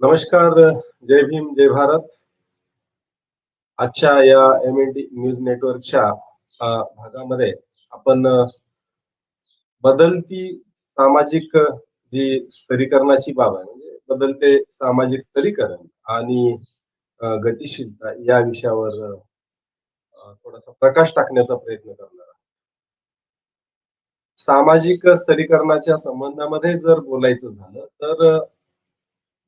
नमस्कार जय भीम जय भारत. आजच्या या एम एन टी न्यूज नेटवर्कच्या भागामध्ये आपण बदलती सामाजिक जी स्तरीकरणाची बाब आहे म्हणजे बदलते सामाजिक स्तरीकरण आणि गतिशीलता या विषयावर थोडासा प्रकाश टाकण्याचा प्रयत्न करणार आहोत. सामाजिक स्तरीकरणाच्या संबंधामध्ये जर बोलायचं झालं तर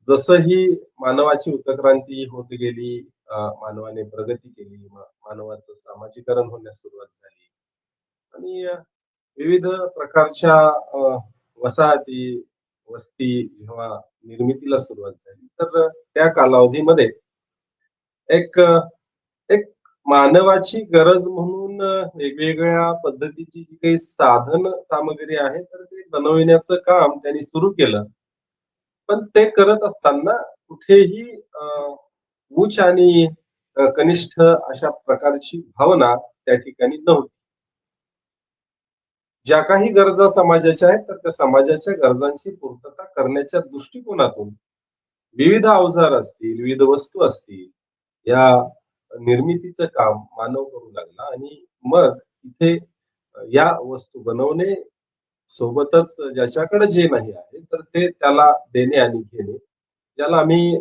जसं ही मानवाची उत्क्रांती होत गेली, मानवाने प्रगती केली, मानवाचं सामाजिकरण होण्यास सुरुवात झाली आणि विविध प्रकारच्या वसाहती, वस्ती जेव्हा निर्मितीला सुरुवात झाली, तर त्या कालावधीमध्ये एक एक मानवाची गरज म्हणून वेगवेगळ्या पद्धतीची जी काही साधन सामग्री आहे, तर ते बनविण्याचं काम त्यांनी सुरू केलं. पण ते करत असताना कुठेही अ, उच्च आणि कनिष्ठ अशा प्रकारची भावना त्या ठिकाणी नव्हती. ज्या काही गरजा समाजाच्या आहेत, तर त्या समाजाच्या गरजांची पूर्तता करण्याच्या दृष्टिकोनातून विविध अवजार असतील, विविध वस्तू असतील, या निर्मितीचं काम मानव करू लागला आणि मग इथे या वस्तू बनवणे सोबतच ज्याच्याकडे जे नाही आहे, तर ते त्याला देणे आणि घेणे, ज्याला आम्ही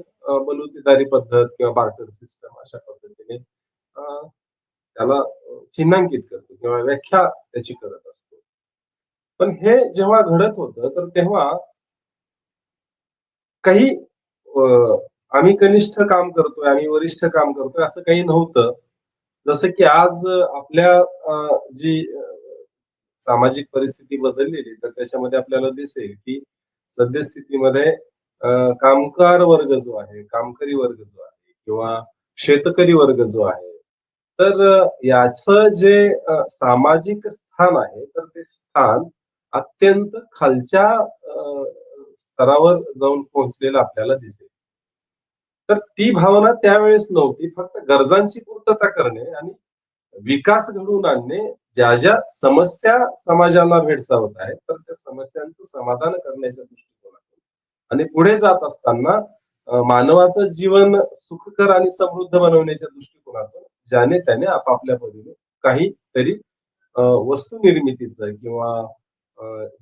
बलुतेदारी पद्धत किंवा बार्टर सिस्टम अशा पद्धतीने त्याला चिन्हांकित करतो किंवा व्याख्या त्याची करत असतो. पण हे जेव्हा घडत होतं, तर तेव्हा काही आम्ही कनिष्ठ काम करतोय, आम्ही वरिष्ठ काम करतोय असं काही नव्हतं. जसं की आज आपल्या जी सामाजिक परिस्थिती बदललेली तर त्याच्यामध्ये आपल्याला दिसेल की सद्यस्थितीमध्ये कामकार कामगार वर्ग जो आहे, कामकरी वर्ग जो आहे किंवा शेतकरी वर्ग जो आहे, तर याच याचं जे सामाजिक स्थान आहे, तर ते स्थान अत्यंत खालच्या स्तरावर जाऊन पोहोचलेलं आपल्याला दिसेल. तर ती भावना त्यावेळेस नव्हती. फक्त गरजांची पूर्तता करणे आणि विकास घडवून आणणे, ज्या ज्या समस्या समाजाला भेडसावत आहेत, तर त्या समस्यांचं समाधान करण्याच्या दृष्टिकोनातून आणि पुढे जात असताना मानवाचं जीवन सुखकर आणि समृद्ध बनवण्याच्या दृष्टिकोनातून ज्याने त्याने आपापल्या परीने काहीतरी वस्तू निर्मितीचं किंवा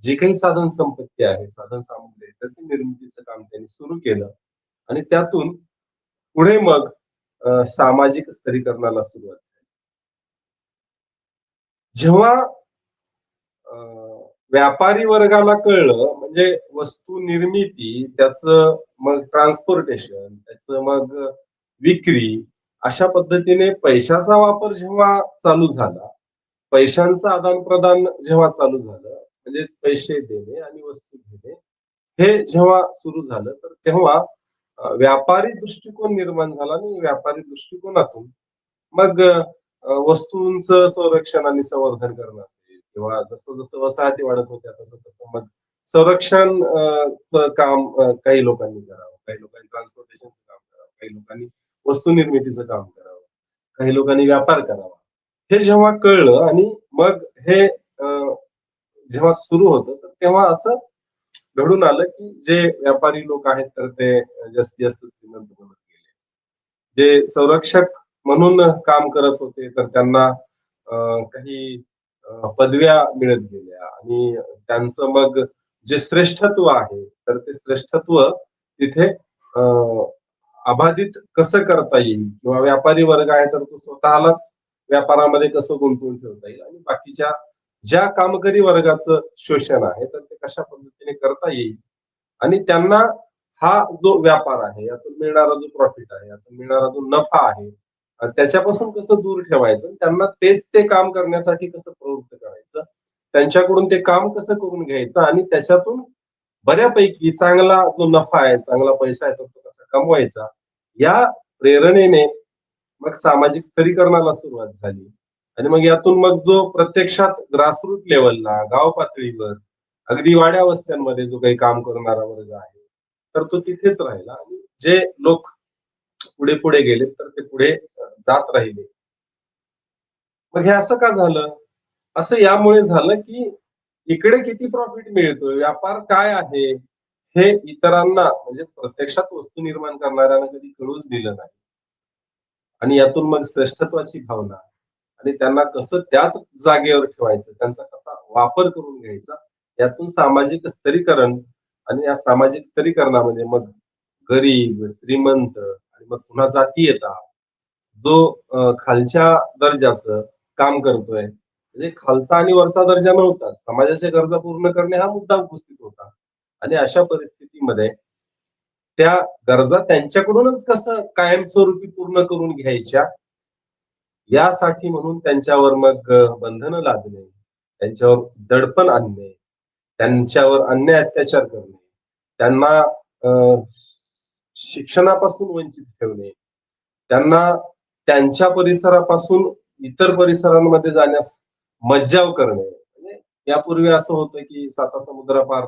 जे काही साधन संपत्ती आहे, साधन सामुग्री आहे, तर ती निर्मितीचं काम त्यांनी सुरू केलं आणि त्यातून पुढे मग सामाजिक स्तरीकरणाला सुरुवात झाली. जेव्हा व्यापारी वर्गाला कळलं म्हणजे वस्तू निर्मिती, त्याचं मग ट्रान्सपोर्टेशन, त्याचं मग विक्री, अशा पद्धतीने पैशाचा वापर जेव्हा चालू झाला, पैशांचं आदान-प्रदान जेव्हा चालू झालं, म्हणजेच पैसे देणे आणि वस्तू घेणे, हे जेव्हा सुरू झालं, तर तेव्हा व्यापारी दृष्टिकोन निर्माण झाला आणि व्यापारी दृष्टिकोनातून मग वस्तूंचं संरक्षण आणि संवर्धन करणं असेल किंवा जसं-जसं वसाहती वाढत होत्या, तसं-तसं मग संरक्षण काम काही लोकांनी करावं, काही लोकांनी ट्रान्सपोर्टेशनचं काम करावं, काही लोकांनी वस्तू निर्मितीचं काम करावं, काही लोकांनी व्यापार करावा. हे जेव्हा कळलं आणि मग हे जेव्हा सुरू होतं, तर तेव्हा असं घडून आलं, की जे व्यापारी लोक आहेत, तर ते जास्तीत जास्त श्रीमंत बनत गेले. जे संरक्षक म्हणून काम करत होते, तर त्यांना काही पदव्या मिळत गेल्या. आणि त्यांचं मग जे श्रेष्ठत्व आहे, तर ते श्रेष्ठत्व तिथे अबाधित कसं करता येईल? किंवा व्यापारी वर्ग आहे, तर तो स्वतःलाच व्यापारामध्ये कसं गुंतवून ठेवता येईल? आणि बाकीच्या ज्या कामकरी वर्गाचं शोषण आहे, तर ते कशा पद्धतीने करता येईल? आणि त्यांना हा जो व्यापार आहे, यातून मिळणारा जो प्रॉफिट आहे, यातून मिळणारा जो नफा आहे, त्याच्यापासून कसं दूर ठेवायचं, त्यांना तेच ते काम करण्यासाठी कसं प्रवृत्त करायचं, त्यांच्याकडून ते काम कसं करून घ्यायचं? आणि त्याच्यातून बऱ्यापैकी चांगला जो नफा आहे, चांगला पैसा आहे, तो कसा कमवायचा, या प्रेरणेने मग सामाजिक स्तरीकरणाला सुरुवात झाली. आणि मग यातून मग जो प्रत्यक्षात ग्रासरूट लेवलला गाव पातळीवर, अगदी वाड्या वस्त्यांमध्ये जो काही काम करणारा वर्ग आहे, तर तो तिथेच राहिला. आणि जे लोक पुढे-पुढे गेले, तर ते पुढे जात राहिले. मग हे असं का झालं? असं यामुळे झालं, की इकडे किती प्रॉफिट मिळतोय, व्यापार काय आहे, हे इतरांना म्हणजे प्रत्यक्षात वस्तू निर्माण करणाऱ्यांना कधी कळूच दिलं नाही. आणि यातून मग श्रेष्ठत्वाची भावना आणि त्यांना कसं त्याच जागेवर ठेवायचं, त्यांचा कसा वापर करून घ्यायचा, यातून सामाजिक स्तरीकरण आणि या सामाजिक स्तरीकरणामध्ये मग गरीब, श्रीमंत आणि मग पुन्हा जाती येता जो खालच्या दर्जाचं काम करतोय, म्हणजे खालचा आणि वरचा दर्जा नव्हता. समाजाच्या गरजा पूर्ण करणे हा मुद्दा उपस्थित होता. आणि अशा परिस्थितीमध्ये त्या गरजा त्यांच्याकडूनच कसं कायमस्वरूपी पूर्ण करून घ्यायच्या, यासाठी म्हणून त्यांच्यावर मग बंधनं लादणे, त्यांच्यावर दडपण आणणे, त्यांच्यावर अन्याय अत्याचार करणे, त्यांना शिक्षणापासून वंचित ठेवणे, त्यांना त्यांच्या परिसरापासून इतर परिसरांमध्ये जाण्यास मज्जाव करणे. म्हणजे यापूर्वी असं होतं, की साता समुद्रापार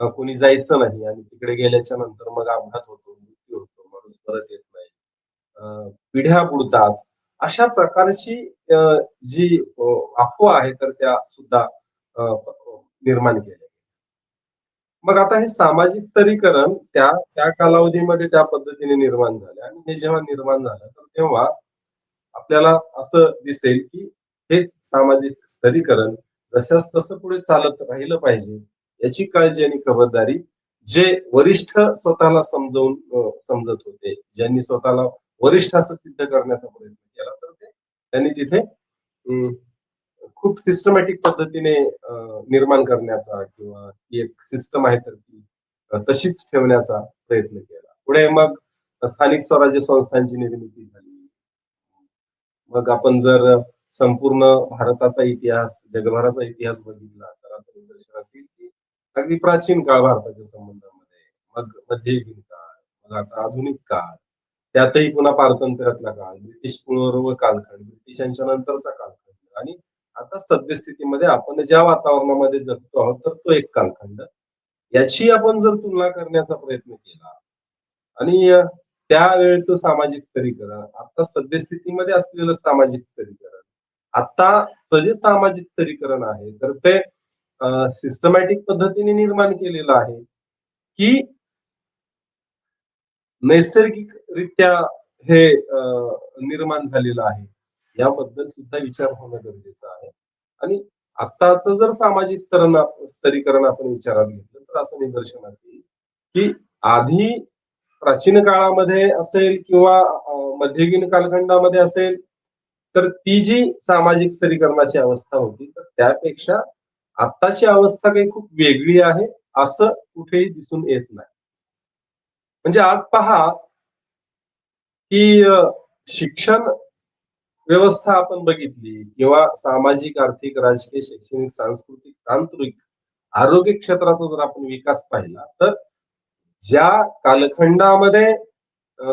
कोणी जायचं नाही आणि तिकडे गेल्याच्यानंतर मग अपघात होतो, मृत्यू होतो, माणूस परत येत नाही. पिढ्या बुडतात. अशा प्रकारची जी अफवा आहे तर त्या सुद्धा निर्माण केल्या. मग आता हे सामाजिक स्तरीकरण त्या त्या कालावधीमध्ये त्या पद्धतीने निर्माण झाले आणि हे जेव्हा निर्माण झालं, तर तेव्हा आपल्याला असं दिसेल, की हेच सामाजिक स्तरीकरण जशास तसं पुढे चालत राहिलं पाहिजे, याची काळजी आणि खबरदारी जे वरिष्ठ स्वतःला समजावून समजत होते, ज्यांनी स्वतःला वरिष्ठ असं सिद्ध करण्याचा प्रयत्न केला, तर ते त्यांनी तिथे खूप सिस्टमॅटिक पद्धतीने निर्माण करण्याचा किंवा ती एक सिस्टम आहे तर ती तशीच ठेवण्याचा प्रयत्न केला. पुढे मग स्थानिक स्वराज्य संस्थांची निर्मिती झाली. मग आपण जर संपूर्ण भारताचा इतिहास, जगभराचा इतिहास बघितला, तर असं निदर्शन असेल की अगदी प्राचीन काळ भारताच्या संबंधामध्ये, मग मध्ययुगीन काळ, मग आता आधुनिक काळ, त्यातही पुन्हा पारतंत्र्यातला काळ, ब्रिटिश पूर्व कालखंड, ब्रिटिशांच्या नंतरचा कालखंड आणि आता सद्यस्थितीमध्ये आपण ज्या वातावरणामध्ये जगतो आहोत, तर तो एक कालखंड. याची आपण जर तुलना करण्याचा प्रयत्न केला आणि त्या वेळेचं सामाजिक स्तरीकरण, आता सद्यस्थितीमध्ये असलेलं सामाजिक स्तरीकरण, आता जे सामाजिक स्तरीकरण आहे, तर ते सिस्टमॅटिक पद्धतीने निर्माण केलेलं आहे, की नैसर्गिकरित्या हे निर्माण झालेलं आहे. याबद्दल सुद्धा विचार होणं गरजेचं आहे. आणि आत्ताचं जर सामाजिक स्तरण स्तरीकरण आपण विचारात घेतलं, तर असं निदर्शन असेल की आधी प्राचीन काळामध्ये असेल किंवा मध्ययुगीन कालखंडामध्ये असेल, तर ती जी सामाजिक स्तरीकरणाची अवस्था होती, तर त्यापेक्षा आत्ताची अवस्था काही खूप वेगळी आहे, असं कुठेही दिसून येत नाही. म्हणजे आज पहा की शिक्षण व्यवस्था आपण बघितली किंवा सामाजिक, आर्थिक, राजकीय, शैक्षणिक, सांस्कृतिक, तांत्रिक, आरोग्य क्षेत्राचा जर आपण विकास पाहिला, तर ज्या कालखंडामध्ये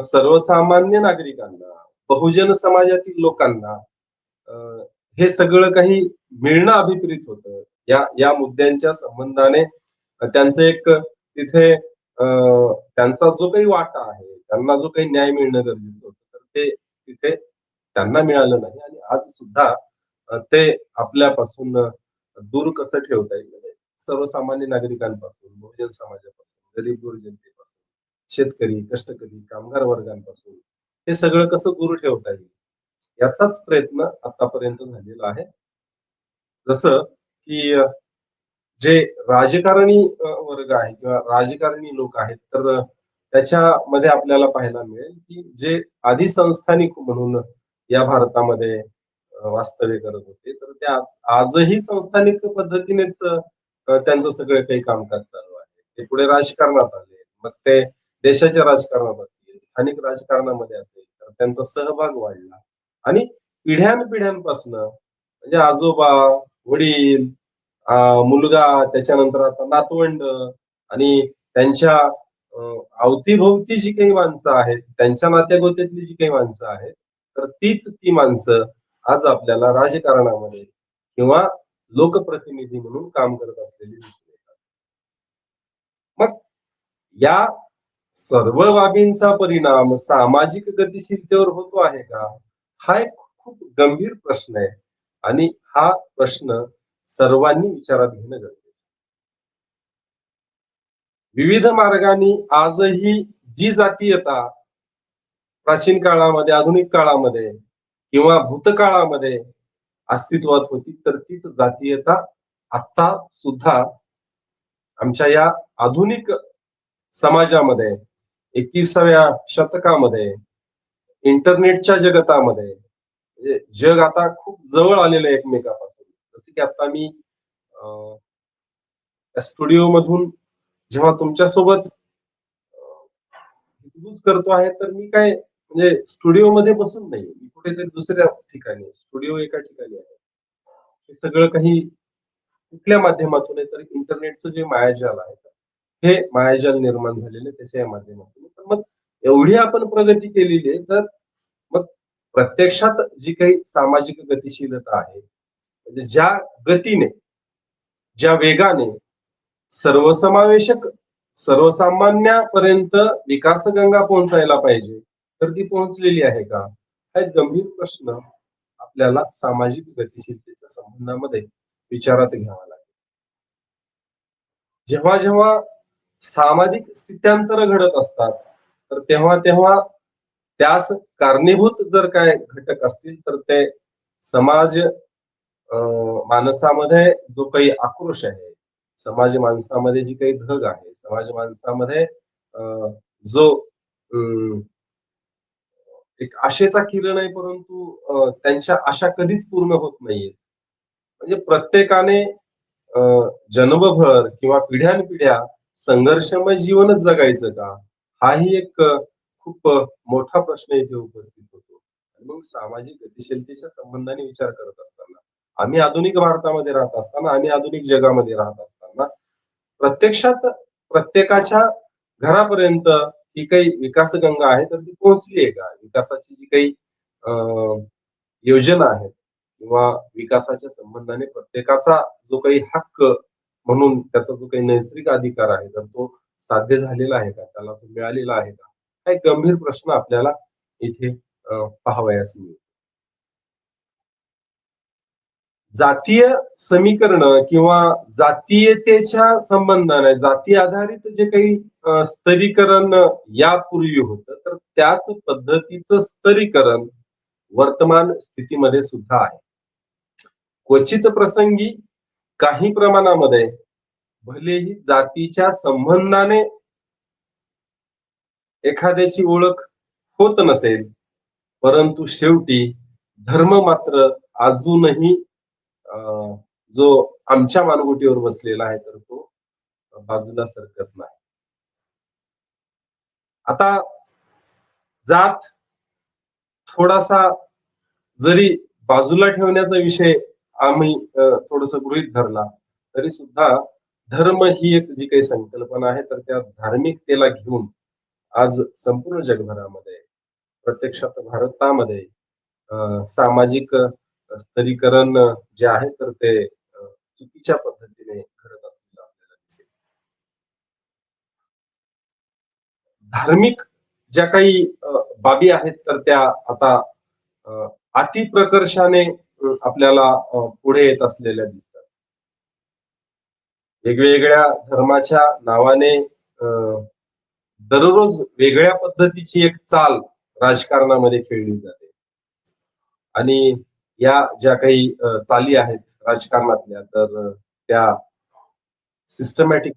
सर्वसामान्य नागरिकांना, बहुजन समाजातील लोकांना हे सगळं काही मिळणं अभिप्रित होतं. या या मुद्द्यांच्या संबंधाने त्यांचं एक तिथे अ, त्यांचा जो काही वाटा आहे, त्यांना जो काही न्याय मिळणं गरजेचं होतं, तर ते तिथे त्यांना मिळालं नाही आणि आज सुद्धा ते आपल्यापासून दूर कसं ठेवता येईल, म्हणजे सर्वसामान्य नागरिकांपासून, बहुजन समाजापासून, गरीब जनतेपासून, शेतकरी, कष्टकरी, कामगार वर्गांपासून, हे सगळं कसं दूर ठेवता येईल, याचाच प्रयत्न आतापर्यंत झालेला आहे. जसं की जे राजकारणी वर्ग आहे किंवा राजकारणी लोक आहेत, तर त्याच्यामध्ये आपल्याला पाहायला मिळेल, की जे आधी संस्थानिक म्हणून या भारतामध्ये वास्तव्य करत होते, तर ते आजही संस्थानिक पद्धतीनेच त्यांचं सगळं काही कामकाज चालू आहे. ते पुढे राजकारणात आले. मग ते देशाच्या राजकारणात असतील, स्थानिक राजकारणामध्ये असेल, तर त्यांचा सहभाग वाढला आणि पिढ्यानपिढ्यांपासनं म्हणजे आजोबा, वडील, मुलगा, त्याच्यानंतर आता नातवंड आणि त्यांच्या अवतीभोवती जी काही माणसं आहेत, त्यांच्या नात्यागोत्यातली जी काही माणसं आहेत, तर तीच ती माणसं आज आपल्याला राजकारणामध्ये किंवा लोकप्रतिनिधी म्हणून काम करत असलेली दिसून येतात. मग या सर्व बाबींचा परिणाम सामाजिक गतिशीलतेवर होतो आहे का? हा एक खूप गंभीर प्रश्न आहे आणि हा प्रश्न सर्वांनी विचारात घेणं गरजेचं विविध मार्गाने आजही जी जातीयता प्राचीन काळामध्ये आधुनिक काळामध्ये किंवा भूतकाळामध्ये अस्तित्वात होती तर तीच जातीयता आता सुद्धा आमच्या या आधुनिक समाजामध्ये एकविसाव्या शतकामध्ये इंटरनेटच्या जगतामध्ये म्हणजे जग आता खूप जवळ आलेलं आहे एकमेकापासून. जसे की आता मी स्टुडिओ मधून जेव्हा तुमच्यासोबत करतो आहे तर मी काय म्हणजे स्टुडिओ मध्ये बसून नाही मी कुठेतरी दुसऱ्या ठिकाणी स्टुडिओ एका ठिकाणी आहे. हे सगळं काही कुठल्या माध्यमातून आहे? तर इंटरनेटचं जे मायाजाल आहे हे मायाजाल निर्माण झालेले त्याच्या माध्यमातून. पण मग एवढी आपण प्रगती केलेली आहे तर मग प्रत्यक्षात जी काही सामाजिक गतिशीलता आहे म्हणजे ज्या गतीने ज्या वेगाने सर्वसमावेशक सर्वसामान्यापर्यंत विकासगंगा पोहोचायला पाहिजे तर ती पोहोचलेली आहे का? हा एक गंभीर प्रश्न आपल्याला सामाजिक गतिशीलतेच्या संबंधामध्ये विचारात घ्यावा लागेल. जेव्हा जेव्हा सामाजिक स्थित्यांतर घडत असतात तर तेव्हा तेव्हा त्यास कारणीभूत जर काय घटक असतील तर ते समाज माणसामध्ये जो काही आक्रोश आहे समाज माणसामध्ये जी काही धग आहे समाज माणसामध्ये जो एक आशेचा किरण आहे परंतु त्यांच्या आशा कधीच पूर्ण होत नाहीये. म्हणजे प्रत्येकाने जन्मभर किंवा पिढ्यानपिढ्या संघर्षमय जीवनच जगायचं का? हाही एक खूप मोठा प्रश्न इथे उपस्थित होतो. मग सामाजिक गतिशीलतेच्या संबंधाने विचार करत असताना आम्ही आधुनिक भारतामध्ये राहत असताना आम्ही आधुनिक जगामध्ये राहत असताना प्रत्यक्षात प्रत्येकाच्या घरापर्यंत ही काही विकास गंगा आहे तर ती पोहोचली आहे का? विकासाची जी काही योजना आहेत किंवा विकासाच्या संबंधाने प्रत्येकाचा जो काही हक्क म्हणून त्याचा जो काही नैसर्गिक अधिकार आहे तर तो साध्य झालेला आहे का? त्याला तो मिळालेला आहे का? हा एक गंभीर प्रश्न आपल्याला इथे पाहावयास मिळतो जातीय समीकरण किंवा जातीयतेच्या संबंधाने जाती आधारित जे काही स्तरीकरण यापूर्वी होतं तर त्याच पद्धतीचं स्तरीकरण वर्तमान स्थितीमध्ये सुद्धा आहे. क्वचित प्रसंगी काही प्रमाणामध्ये भलेही जातीच्या संबंधाने एखाद्याची ओळख होत नसेल परंतु शेवटी धर्म मात्र अजूनही जो आमच्या मानगुटीवर बसलेला आहे तर तो बाजूला सरकत नाही. आता जात थोडासा जरी बाजूला ठेवण्याचा विषय आम्ही थोडस गृहित धरला तरी सुद्धा धर्म ही एक जी काही संकल्पना आहे तर त्या धार्मिकतेला घेऊन आज संपूर्ण जगभरामध्ये प्रत्यक्षात भारतामध्ये सामाजिक स्तरीकरण जे आहे तर ते चुकीच्या पद्धतीने घडत असलेलं आपल्याला दिसेल. धार्मिक ज्या काही बाबी आहेत तर त्या आता अति प्रकर्षाने आपल्याला पुढे येत असलेल्या दिसतात. वेगवेगळ्या धर्माच्या नावाने दररोज वेगळ्या पद्धतीची एक चाल राजकारणामध्ये खेळली जाते. आणि या ज्या काही चाली आहेत राजकारणातल्या तर त्या सिस्टमॅटिक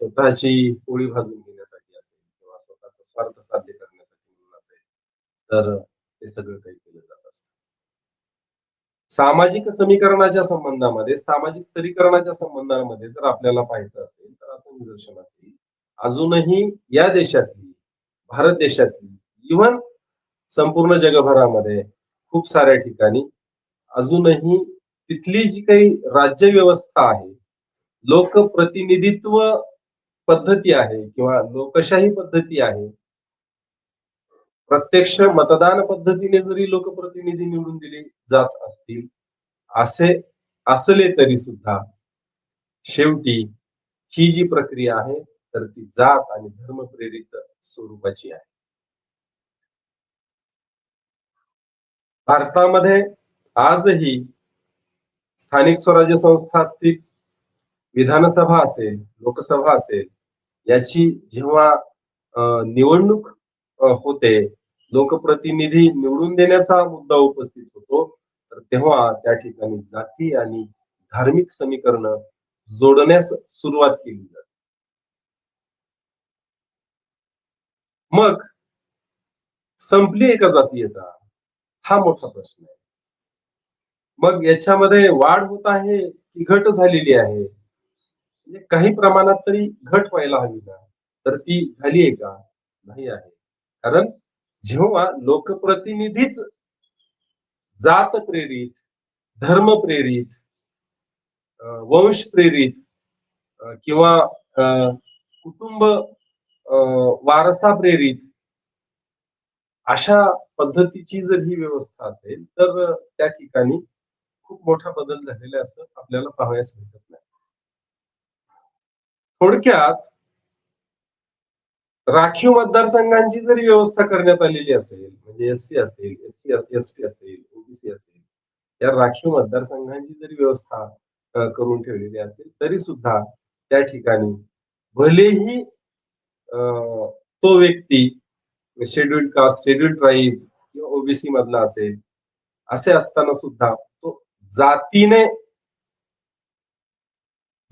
स्वतःची पोळी भाजून घेण्यासाठी असेल किंवा स्वतःचा स्वार्थ साध्य करण्यासाठी म्हणून असेल तर ते सगळं काही केलं जात असत. सामाजिक समीकरणाच्या संबंधामध्ये सामाजिक स्तरीकरणाच्या संबंधामध्ये जर आपल्याला पाहायचं असेल तर असं निदर्शन असेल अजूनही या देशातली भारत देशातली इव्हन संपूर्ण जगभरामध्ये खूप साऱ्या ठिकाणी अजूनही तिथली जी काही राज्य व्यवस्था आहे लोकप्रतिनिधित्व पद्धती आहे किंवा लोकशाही पद्धती आहे प्रत्यक्ष मतदान पद्धतीने जरी लोकप्रतिनिधी निवडून दिले जात असतील असे असले तरी सुद्धा शेवटी ही जी प्रक्रिया आहे तर ती जात आणि धर्म प्रेरित स्वरूपाची आहे. भारतामध्ये आजही स्थानिक स्वराज्य संस्था असतील विधानसभा असेल लोकसभा असेल याची जेव्हा निवडणूक होते, लोकप्रतिनिधी निवडून देण्याचा मुद्दा उपस्थित होतो, तर तेव्हा त्या ठिकाणी जाती आणि धार्मिक समीकरण जोडण्यास सुरुवात केली जाते. मग संपली एका जाती जातीयता? हा मोठा प्रश्न आहे. मग याच्यामध्ये वाढ होत आहे की घट झालेली आहे? म्हणजे काही प्रमाणात तरी घट व्हायला हवी ना, तर ती झाली आहे का? नाही आहे. कारण जेव्हा लोकप्रतिनिधीच जात प्रेरित, धर्म प्रेरित, वंश प्रेरित किंवा कुटुंब वारसा प्रेरित अशा पद्धतीची जर ही व्यवस्था असेल, तर त्या ठिकाणी खूप मोठा बदल झालेला असं आपल्याला पाहायला भेटत नाही. थोडक्यात राखीव मतदारसंघांची जरी व्यवस्था करण्यात आलेली असेल, म्हणजे एस-सी असेल, एस-सी एस-टी असेल, ओबीसी असेल, या राखीव मतदारसंघांची जरी व्यवस्था करून ठेवलेली असेल, तरी सुद्धा त्या ठिकाणी भलेही तो व्यक्ती शेड्यूल्ड कास्ट, शेड्यूल्ड ट्राईब किंवा ओबीसी मधला असेल, असे असताना सुद्धा जातीने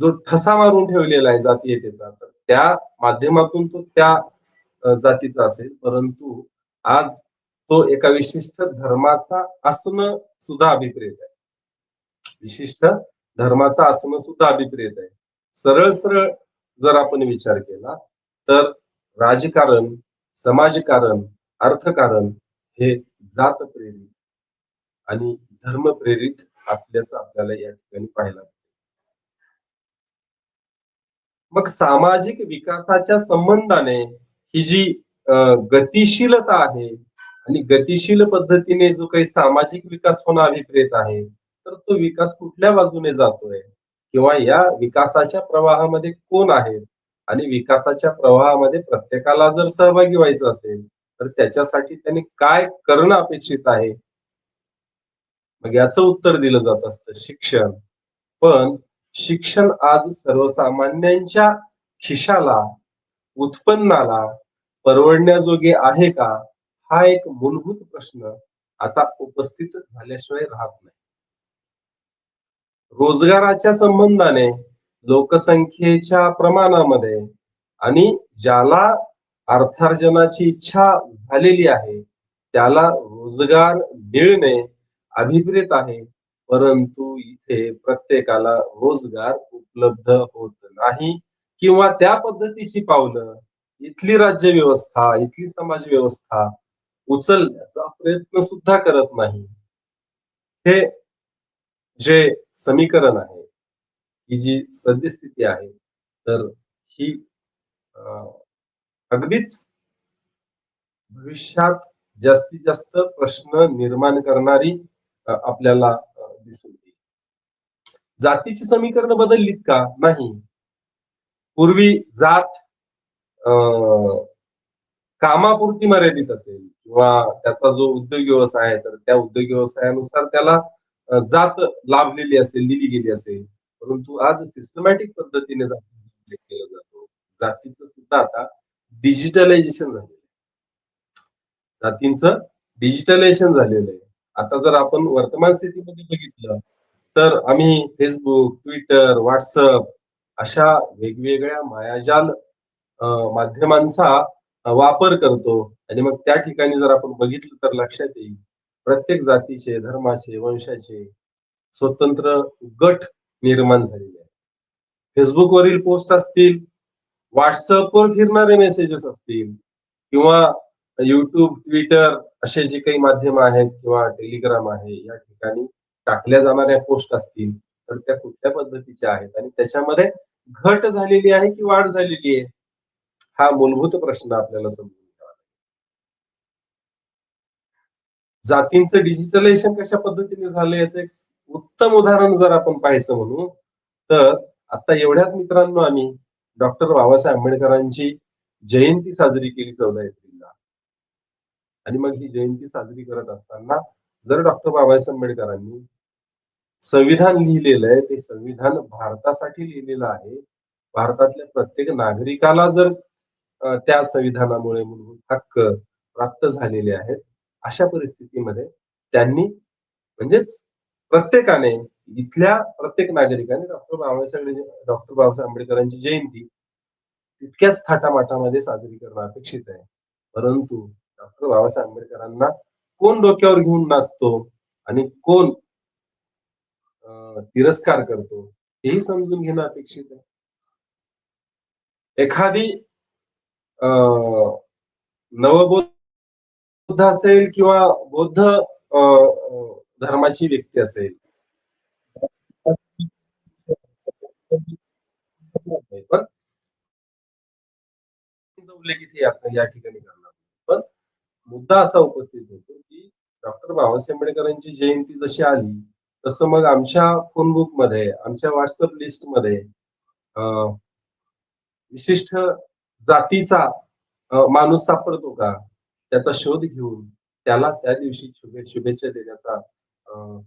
जो ठसा मारून ठेवलेला आहे जातीयतेचा, तर त्या माध्यमातून तो त्या जातीचा असेल. परंतु आज तो एका विशिष्ट धर्माचा असणं सुद्धा अभिप्रेत आहे. विशिष्ट धर्माचा असणं सुद्धा अभिप्रेत आहे. सरळ-सरळ जर आपण विचार केला, तर राजकारण, समाजकारण, अर्थकारण हे जात प्रेरित आणि धर्म प्रेरित असल्याचं आपल्याला या ठिकाणी पाहायला मग सामाजिक विकासाच्या संबंधाने ही जी गतिशीलता आहे आणि गतिशील पद्धतीने जो काही सामाजिक विकास होणं अभिप्रेत आहे, तर तो विकास कुठल्या बाजूने जातोय? किंवा या विकासाच्या प्रवाहामध्ये कोण आहे आणि विकासाच्या प्रवाहामध्ये प्रत्येकाला जर सहभागी व्हायचं असेल, तर त्याच्यासाठी त्यांनी काय करणं अपेक्षित आहे? मग याचं उत्तर दिलं जात असतं शिक्षण. पण शिक्षण आज सर्वसामान्यांच्या खिशाला, उत्पन्नाला परवडण्याजोगे आहे का? हा एक मूलभूत प्रश्न आता उपस्थित झाल्याशिवाय राहत नाही. रोजगाराच्या संबंधाने लोकसंख्येच्या प्रमाणामध्ये आणि ज्याला अर्थार्जनाची इच्छा झालेली आहे, त्याला रोजगार मिळणे अभिप्रेत आहे. परंतु इथे प्रत्येकाला रोजगार उपलब्ध होत नाही किंवा त्या पद्धतीची पावलं इथली राज्य व्यवस्था, इथली समाज व्यवस्था उचलण्याचा प्रयत्न सुद्धा करत नाही. हे जे समीकरण आहे, ही जी सद्यस्थिती आहे, तर ही अगदीच भविष्यात जास्तीत जास्त प्रश्न निर्माण करणारी आपल्याला दिसून येईल. जातीची समीकरण बदललीत का? नाही. पूर्वी जात कामापुरती मर्यादित असेल किंवा त्याचा जो उद्योग व्यवसाय आहे, तर त्या उद्योग व्यवसायानुसार त्याला जात लाभलेली असेल, दिली गेली असेल. परंतु आज सिस्टमॅटिक पद्धतीने केला जातो. जातीचं सुद्धा आता डिजिटलायझेशन झालेलं आहे. जातींचं डिजिटलायझेशन झालेलं आहे. आता जर आपण वर्तमान स्थितीमध्ये बघितलं, तर आम्ही फेसबुक ट्विटर व्हॉट्सअप अशा वेगवेगळ्या मायाजाल माध्यमांचा वापर करतो आणि मग त्या ठिकाणी जर आपण बघितलं तर लक्षात येईल, प्रत्येक जातीचे, धर्माचे, वंशाचे स्वतंत्र गट निर्माण झालेले आहेत. फेसबुकवरील पोस्ट असतील, व्हॉट्सअपवर फिरणारे मेसेजेस असतील किंवा युट्यूब ट्विटर असे जे काही माध्यम आहेत किंवा टेलिग्राम आहे, या ठिकाणी टाकल्या जाणाऱ्या पोस्ट असतील, तर त्या कुठल्या पद्धतीच्या आहेत? आणि त्याच्यामध्ये घट झालेली आहे की वाढ झालेली आहे? हा मूलभूत प्रश्न आपल्याला समजून घ्यावा जातींचं डिजिटलायझेशन कशा पद्धतीने झालं याचं एक उत्तम उदाहरण जर आपण पाहायचं म्हणू, तर आता एवढ्याच मित्रांनो आम्ही डॉक्टर बाबासाहेब आंबेडकरांची जयंती साजरी केली चौदा एप्रिल. आणि मग ही जयंती साजरी करत असताना जर डॉक्टर बाबासाहेब आंबेडकरांनी संविधान लिहिलेलं आहे, ते संविधान भारतासाठी लिहिलेलं आहे. भारतातल्या प्रत्येक नागरिकाला जर त्या संविधानामुळे मूलभूत हक्क प्राप्त झालेले आहेत. अशा परिस्थितीमध्ये त्यांनी म्हणजेच प्रत्येकाने इथल्या प्रत्येक नागरिकाने डॉक्टर बाबासाहेब डॉक्टर बाबासाहेब आंबेडकरांची जयंती तितक्याच थाटामाटामध्ये साजरी करणं अपेक्षित आहे. परंतु डॉक्टर बाबासाहेब आंबेडकरांना कोण डोक्यावर घेऊन नाचतो आणि कोण तिरस्कार करतो हेही समजून घेणं अपेक्षित आहे. एखादी नवबोध नवबौद्ध असेल किंवा बौद्ध अ, धर्माची व्यक्ती असेल. पण उल्लेख हे आपण या ठिकाणी मुद्दा असा उपस्थित होतो, की डॉक्टर बाबासाहेब आंबेडकरांची जयंती जशी आली, तसं मग आमच्या फोनबुकमध्ये आमच्या व्हॉट्सअप लिस्टमध्ये अ, विशिष्ट जातीचा माणूस सापडतो का? त्याचा शोध घेऊन त्याला त्या दिवशी शुभे शुभेच्छा देण्याचा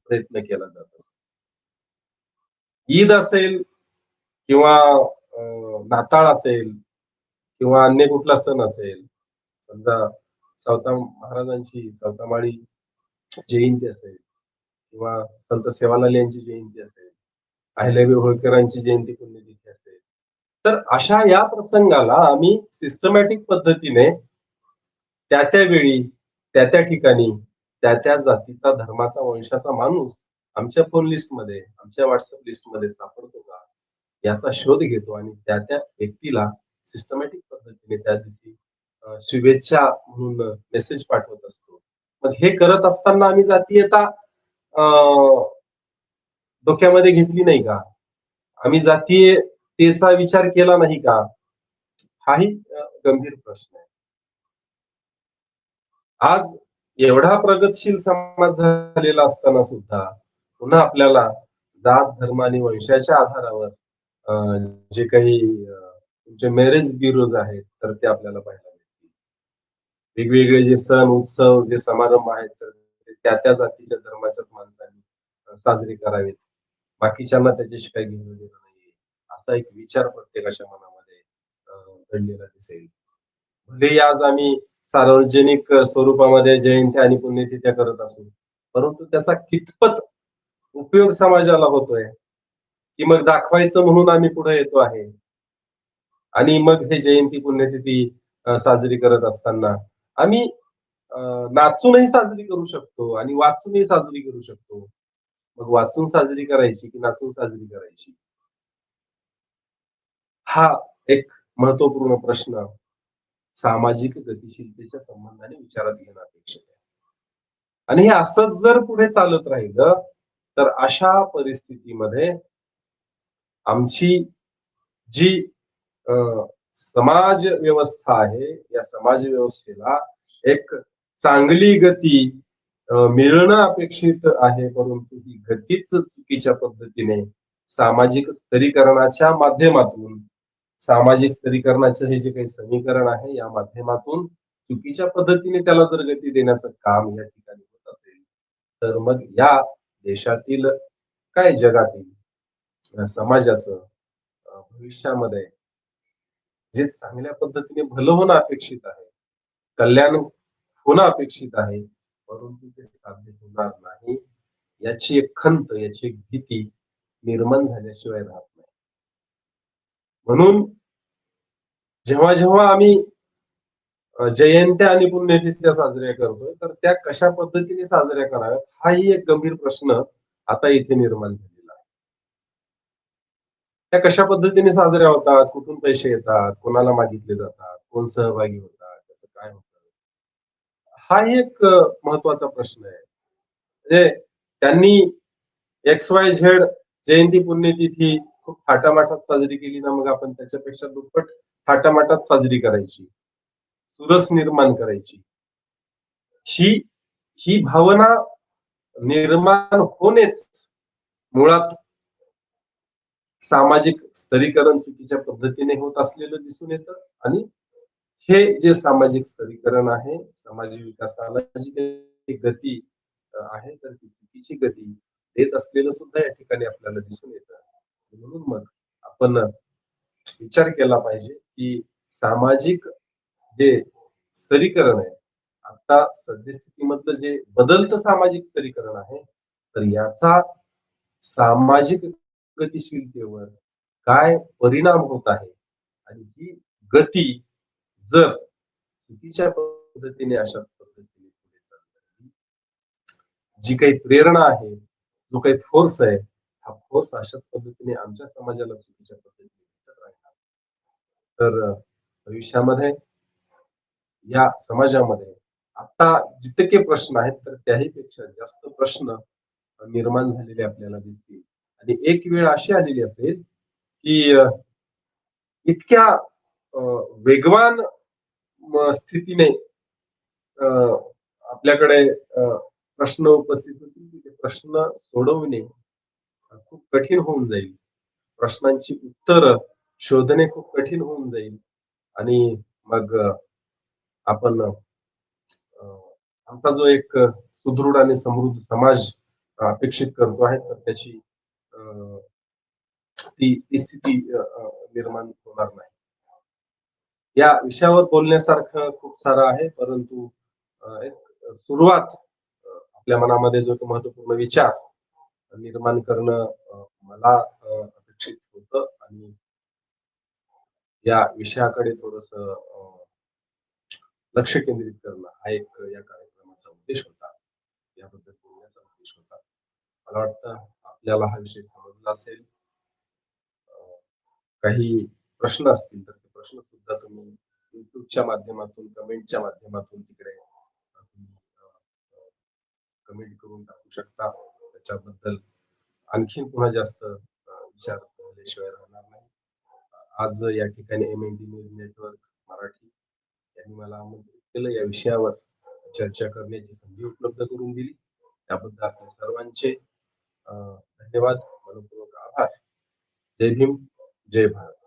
प्रयत्न केला जात असतो. ईद असेल किंवा नाताळ असेल किंवा अन्य कुठला सण असेल, समजा सावता महाराजांची सावतामाळी जयंती असेल किंवा संत सेवालाल यांची जयंती असेल, अहिल्यावी होळकरांची जयंती पुण्यतिथी असेल. तर अशा या प्रसंगाला आम्ही सिस्टमॅटिक पद्धतीने त्या-त्या वेळी, त्या-त्या ठिकाणी, त्या-त्या जातीचा, धर्माचा, वंशाचा माणूस आमच्या फोन लिस्टमध्ये, आमच्या व्हॉट्सअप लिस्टमध्ये सापडतो का? याचा शोध घेतो आणि त्या-त्या व्यक्तीला सिस्टमॅटिक पद्धतीने त्या दिवशी शुभेच्छा म्हणून मेसेज पाठवत असतो. मग हे करत असताना आम्ही जातीयता अ, डोक्यामध्ये घेतली नाही का? आम्ही जातीयतेचा विचार केला नाही का? हाही गंभीर प्रश्न आहे. आज एवढा प्रगतशील समाज झालेला असताना सुद्धा पुन्हा आपल्याला जात, धर्म आणि वंशाच्या आधारावर अ, जे काही तुमचे मॅरेज ब्युरोज आहेत, तर ते आपल्याला पाहिजे वेगवेगळे जे सण, उत्सव, जे समारंभ आहेत, त्या-त्या जातीच्या, धर्माच्याच माणसांनी साजरे करावेत. बाकीच्यांना त्याच्याशी काही घेणं-देणं नाही असा एक विचार प्रत्येकाच्या मनामध्ये घडलेला दिसेल. भले आज आम्ही सार्वजनिक स्वरूपामध्ये जयंत्या आणि पुण्यतिथ्या करत असू, परंतु त्याचा कितपत उपयोग समाजाला होतोय, की मग दाखवायचं म्हणून आम्ही पुढे येतो आहे. आणि मग हे जयंती, पुण्यतिथी साजरी करत असताना आम्ही नाचूनही साजरी करू शकतो आणि वाचूनही साजरी करू शकतो. मग वाचून साजरी करायची की नाचून साजरी करायची? हा एक महत्त्वपूर्ण प्रश्न सामाजिक गतिशीलतेच्या संबंधाने विचारात घेणं अपेक्षित आहे. आणि हे असंच जर पुढे चालत राहिलं, तर अशा परिस्थितीमध्ये आमची जी समाज व्यवस्था आहे, या समाज व्यवस्थेला एक चांगली गती मिळणं अपेक्षित आहे. परंतु ही गतीच चुकीच्या पद्धतीने सामाजिक स्तरीकरणाच्या माध्यमातून, सामाजिक स्तरीकरणाचे हे जे काही समीकरण आहे, या माध्यमातून चुकीच्या पद्धतीने त्याला जर गती देण्याचं काम या ठिकाणी होत असेल, तर मग या देशातील काय जगातील समाजाचं भविष्यामध्ये जे चांगल्या पद्धतीने भलं होणं अपेक्षित आहे, कल्याण होणं अपेक्षित आहे, परंतु ते साध्य होणार नाही, याची एक खंत, याची एक भीती निर्माण झाल्याशिवाय राहत नाही. म्हणून जेव्हा-जेव्हा आम्ही जयंत्या आणि पुण्यतिथ्या साजऱ्या करतोय, तर त्या कशा पद्धतीने साजऱ्या कराव्यात, हाही एक गंभीर प्रश्न आता इथे निर्माण झाला त्या कशा पद्धतीने साजऱ्या होतात, कुठून पैसे येतात, कोणाला मागितले जातात, कोण सहभागी होतात, त्याचं काय होतं? हा एक महत्त्वाचा प्रश्न आहे. म्हणजे त्यांनी एक्स-वाय-झेड जयंती, पुण्यतिथी खूप थाटामाटात साजरी केली ना, मग आपण त्याच्यापेक्षा दुप्पट थाटामाटात साजरी करायची. सुरस निर्माण करायची. ही ही भावना निर्माण होणेच मुळात सामाजिक स्तरीकरण चुकीच्या पद्धतीने होत असलेलं दिसून येतं आणि हे जे सामाजिक स्तरीकरण आहे, सामाजिक विकासाला जी काही गती आहे, तर ती चुकीची गती देत असलेलं सुद्धा या ठिकाणी आपल्याला दिसून येतं. म्हणून मग आपण विचार केला पाहिजे की सामाजिक जे स्तरीकरण आहे आता सद्यस्थितीमधलं जे बदलतं सामाजिक स्तरीकरण आहे तर याचा सामाजिक गतिशीलतेवर काय परिणाम होत आहे? आणि ही गती जर चुकीच्या पद्धतीने अशाच पद्धतीने पुढे चालली जी काही प्रेरणा आहे जो काही फोर्स आहे हा फोर्स अशाच पद्धतीने आमच्या समाजाला चुकीच्या पद्धतीने भेटत तर भविष्यामध्ये या समाजामध्ये आता जितके प्रश्न आहेत तर त्याही पेक्षा जास्त प्रश्न निर्माण झालेले आपल्याला दिसतील. आणि एक वेळ अशी आलेली असेल की इतक्या वेगवान स्थितीने आपल्याकडे अ, प्रश्न उपस्थित होतील. की ते प्रश्न सोडवणे खूप कठीण होऊन जाईल. प्रश्नांची उत्तर शोधणे खूप कठीण होऊन जाईल. आणि मग आपण आमचा जो एक सुदृढ आणि समृद्ध समाज अपेक्षित करतो आहे तर त्याची ती स्थिती निर्माण होणार नाही. या विषयावर बोलण्यासारखं खूप सारं आहे परंतु एक सुरुवात आपल्या मनामध्ये जो एक महत्त्वपूर्ण विचार निर्माण करणं मला अपेक्षित होत आणि या विषयाकडे थोडस लक्ष केंद्रित करणं हा एक या कार्यक्रमाचा उद्देश होता. याबद्दल बोलण्याचा उद्देश होता. मला वाटतं आपल्याला हा विषय समजला असेल. काही प्रश्न असतील तर ते प्रश्न सुद्धा तुम्ही युट्यूबच्या माध्यमातून कमेंटच्या माध्यमातून तिकडे कमेंट करून टाकू शकता. त्याच्याबद्दल आणखीन पुन्हा जास्त विचार झाल्याशिवाय राहणार नाही. आज या ठिकाणी M N D news network Marathi यांनी मला आमंत्रित केलं. या विषयावर चर्चा करण्याची संधी उपलब्ध करून दिली. त्याबद्दल आपल्या सर्वांचे धन्यवाद मनपूर्वक आभार. जय भीम जय भारत.